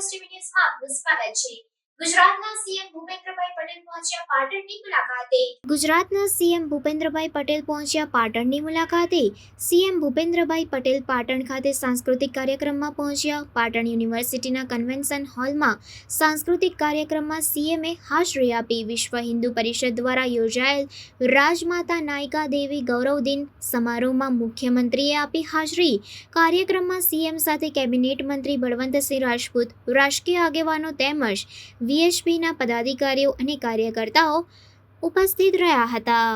TV ન્યૂઝમાં આપનું સ્વાગત છે ગુજરાતના સીએમ ભૂપેન્દ્રભાઈ પટેલ પહોંચ્યા પાટણની મુલાકાતે. ગુજરાતના સીએમ ભૂપેન્દ્રભાઈ પટેલ પહોંચ્યા પાટણની મુલાકાતે. સીએમ ભૂપેન્દ્રભાઈ પટેલ પાટણ ખાતે સાંસ્કૃતિક કાર્યક્રમમાં પહોંચ્યા. પાટણ યુનિવર્સિટીના કન્વેન્શન હોલમાં સાંસ્કૃતિક કાર્યક્રમમાં સીએમએ હાજરી આપી. વિશ્વ હિન્દુ પરિષદ દ્વારા યોજાયેલ રાજમાતા નાયિકા દેવી ગૌરવ દિન સમારોહમાં મુખ્યમંત્રીએ આપી હાજરી. કાર્યક્રમમાં સીએમ સાથે કેબિનેટ મંત્રી બળવંતસિંહ રાજપૂત, રાજકીય આગેવાનો તેમજ વીએચપીના પદાધિકારીઓ અને કાર્યકર્તાઓ ઉપસ્થિત રહ્યા હતા.